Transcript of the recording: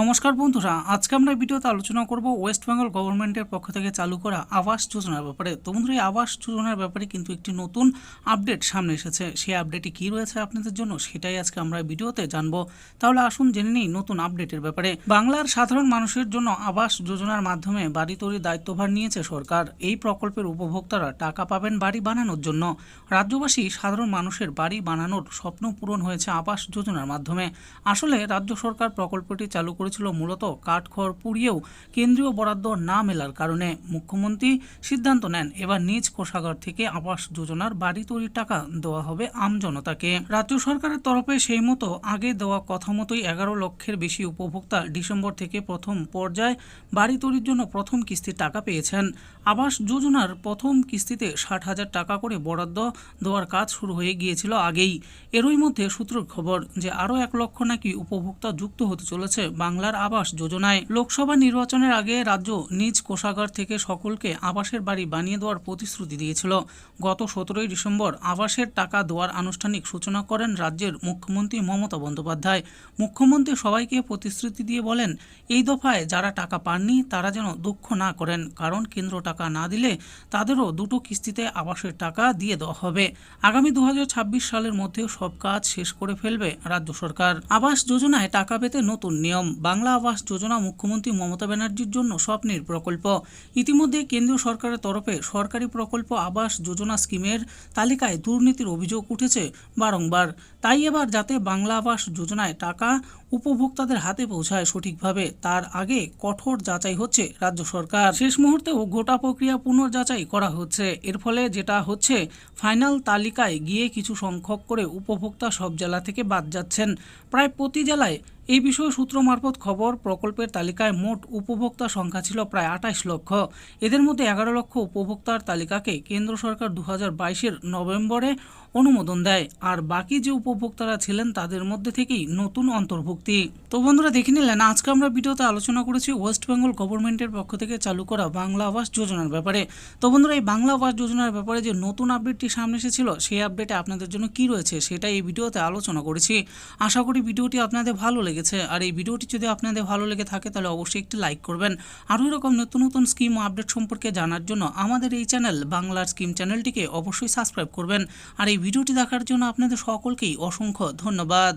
নমস্কার বন্ধুরা, আজকে আমরা ভিডিওতে আলোচনা করব ওয়েস্ট বেঙ্গল গভর্নমেন্টের পক্ষ থেকে চালু করা আবাস যোজনার ব্যাপারে। তো বন্ধুরা, এই আবাস যোজনার ব্যাপারে কিন্তু একটি নতুন আপডেট সামনে এসেছে। সেই আপডেটে কী রয়েছে আপনাদের জন্য, সেটাই আজকে আমরা ভিডিওতে জানব। তাহলে আসুন জেনে নিই নতুন আপডেটের ব্যাপারে। বাংলার সাধারণ মানুষের জন্য আবাস যোজনার মাধ্যমে বাড়ি তৈরির দায়িত্বভার নিয়েছে সরকার। এই প্রকল্পের উপভোক্তারা টাকা পাবেন বাড়ি বানানোর জন্য। রাজ্যবাসী সাধারণ মানুষের বাড়ি বানানোর স্বপ্ন পূরণ হয়েছে আবাস যোজনার মাধ্যমে। আসলে রাজ্য সরকার প্রকল্পটি চালু করেছিল মূলত কাঠখড় পুড়িয়েও কেন্দ্রীয় বরাদ্দ না মেলার কারণে। মুখ্যমন্ত্রী সিদ্ধান্ত নেন, এবার নিজ কোষাগার থেকে আবাস যোজনার বাড়ি তৈরির টাকা দেওয়া হবে আমজনতাকে রাজ্য সরকারের তরফে সেই মতো আগে দেওয়া কথা মতোই এগারো লক্ষের বেশি উপভোক্তা ডিসেম্বর থেকে প্রথম পর্যায়ে বাড়ি তৈরির জন্য প্রথম কিস্তির টাকা পেয়েছেন। আবাস যোজনার প্রথম কিস্তিতে ষাট হাজার টাকা করে বরাদ্দ দেওয়ার কাজ শুরু হয়ে গিয়েছিল আগেই। এরই মধ্যে সূত্রের খবর যে আরও এক লক্ষ নাকি উপভোক্তা যুক্ত হতে চলেছে বাংলার আবাস যোজনায় লোকসভা নির্বাচনের আগে রাজ্য নিজ কোষাগার থেকে সকলকে আবাসের বাড়ি বানিয়ে দেওয়ার প্রতিশ্রুতি দিয়েছিল। গত সতেরোই ডিসেম্বর আবাসের টাকা দেওয়ার আনুষ্ঠানিক সূচনা করেন রাজ্যের মুখ্যমন্ত্রী মমতা বন্দ্যোপাধ্যায়। মুখ্যমন্ত্রী সবাইকে প্রতিশ্রুতি দিয়ে বলেন, এই দফায় যারা টাকা পাননি, তারা যেন দুঃখ না করেন, কারণ কেন্দ্র টাকা না দিলে তাদেরও দুটো কিস্তিতে আবাসের টাকা দিয়ে দেওয়া হবে। আগামী দু হাজার ছাব্বিশ সালের মধ্যে সব কাজ শেষ করে ফেলবে রাজ্য সরকার। আবাস যোজনায় টাকা পেতে নতুন নিয়ম। বাংলা আবাস যোজনা মুখ্যমন্ত্রী মমতা ব্যানার্জির জন্য স্বপ্নের প্রকল্প। ইতিমধ্যে কেন্দ্রীয় সরকারের তরফে সরকারি প্রকল্প আবাস যোজনা স্কিমের তালিকায় দুর্নীতির অভিযোগ উঠেছে বারংবার। তাই এবার যাতে বাংলা আবাস যোজনায় টাকা উপভোক্তাদের হাতে পৌঁছায় সঠিকভাবে। তার আগে কঠোর যাচাই হচ্ছে রাজ্য সরকার। শেষ মুহূর্তেও গোটা প্রক্রিয়া পুনর্যাচাই করা হচ্ছে। এর ফলে যেটা হচ্ছে, ফাইনাল তালিকায় গিয়ে কিছু সংখ্যক করে উপভোক্তা সব জেলা থেকে বাদ যাচ্ছেন। প্রায় প্রতি জেলায় এই বিষয়ে সূত্র মারফত খবর, প্রকল্পের তালিকায় মোট উপভোক্তা সংখ্যা ছিল প্রায় আঠাশ লক্ষ। এদের মধ্যে এগারো লক্ষ উপভোক্তার তালিকাকে কেন্দ্র সরকার দু হাজার নভেম্বরে অনুমোদন দেয়। আর বাকি যে উপভোক্তারা ছিলেন, তাদের মধ্যে থেকেই নতুন অন্তর্ভুক্তি তো বন্ধুরা দেখে নিলেন, আজকে আমরা ভিডিওতে আলোচনা করেছি ওয়েস্ট বেঙ্গল গভর্নমেন্টের পক্ষ থেকে চালু করা বাংলা আবাস যোজনার ব্যাপারে। তো বন্ধুরা, এই বাংলা আবাস যোজনার ব্যাপারে যে নতুন আপডেটটি সামনে এসেছিল, সেই আপডেটে আপনাদের জন্য কি রয়েছে, সেটা এই ভিডিওতে আলোচনা করেছি। আশা করি ভিডিওটি আপনাদের ভালো লেগেছে। আর এই ভিডিওটি যদি আপনাদের ভালো লেগে থাকে, তাহলে অবশ্যই একটি লাইক করবেন। আরও এরকম নতুন নতুন স্কিম ও আপডেট সম্পর্কে জানার জন্য আমাদের এই চ্যানেল বাংলার স্কিম চ্যানেলটিকে অবশ্যই সাবস্ক্রাইব করবেন। আর এই ভিডিওটি দেখার জন্য আপনাদের সকলকেই অসংখ্য ধন্যবাদ।